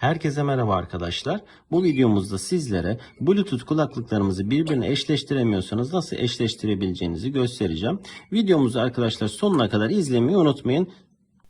Herkese merhaba arkadaşlar. Bu videomuzda sizlere Bluetooth kulaklıklarımızı birbirine eşleştiremiyorsanız nasıl eşleştirebileceğinizi göstereceğim. Videomuzu arkadaşlar sonuna kadar izlemeyi unutmayın.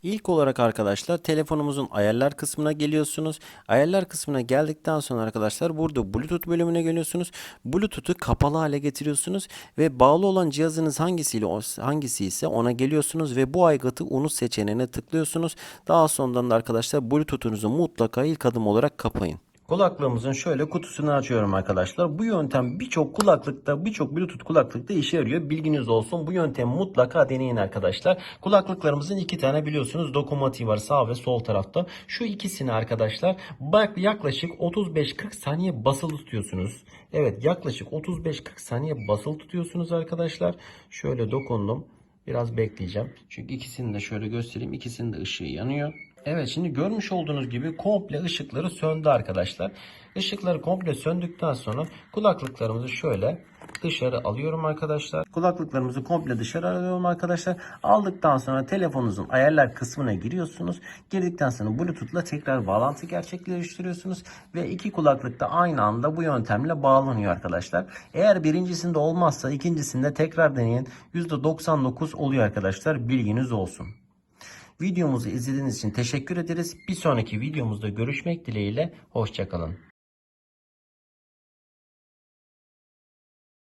İlk olarak arkadaşlar telefonumuzun ayarlar kısmına geliyorsunuz. Ayarlar kısmına geldikten sonra arkadaşlar burada Bluetooth bölümüne geliyorsunuz. Bluetooth'u kapalı hale getiriyorsunuz ve bağlı olan cihazınız hangisiyle hangisi ise ona geliyorsunuz ve bu aygıtı unut seçeneğine tıklıyorsunuz. Daha sonradan da arkadaşlar Bluetooth'unuzu mutlaka ilk adım olarak kapayın. Kulaklığımızın şöyle kutusunu açıyorum arkadaşlar. Bu yöntem birçok kulaklıkta, birçok Bluetooth kulaklıkta işe yarıyor. Bilginiz olsun. Bu yöntemi mutlaka deneyin arkadaşlar. Kulaklıklarımızın iki tane biliyorsunuz dokunmatiği var sağ ve sol tarafta. Şu ikisini arkadaşlar yaklaşık 35-40 saniye basılı tutuyorsunuz. Evet yaklaşık 35-40 saniye basılı tutuyorsunuz arkadaşlar. Şöyle dokundum. Biraz bekleyeceğim. Çünkü ikisini de şöyle göstereyim. İkisinin de ışığı yanıyor. Evet şimdi görmüş olduğunuz gibi komple ışıkları söndü arkadaşlar. Işıkları komple söndükten sonra kulaklıklarımızı şöyle dışarı alıyorum arkadaşlar. Kulaklıklarımızı komple dışarı alıyorum arkadaşlar. Aldıktan sonra telefonunuzun ayarlar kısmına giriyorsunuz. Girdikten sonra Bluetooth'la tekrar bağlantı gerçekleştiriyorsunuz. Ve iki kulaklık da aynı anda bu yöntemle bağlanıyor arkadaşlar. Eğer birincisinde olmazsa ikincisinde tekrar deneyin. %99 oluyor arkadaşlar. Bilginiz olsun. Videomuzu izlediğiniz için teşekkür ederiz. Bir sonraki videomuzda görüşmek dileğiyle. Hoşçakalın.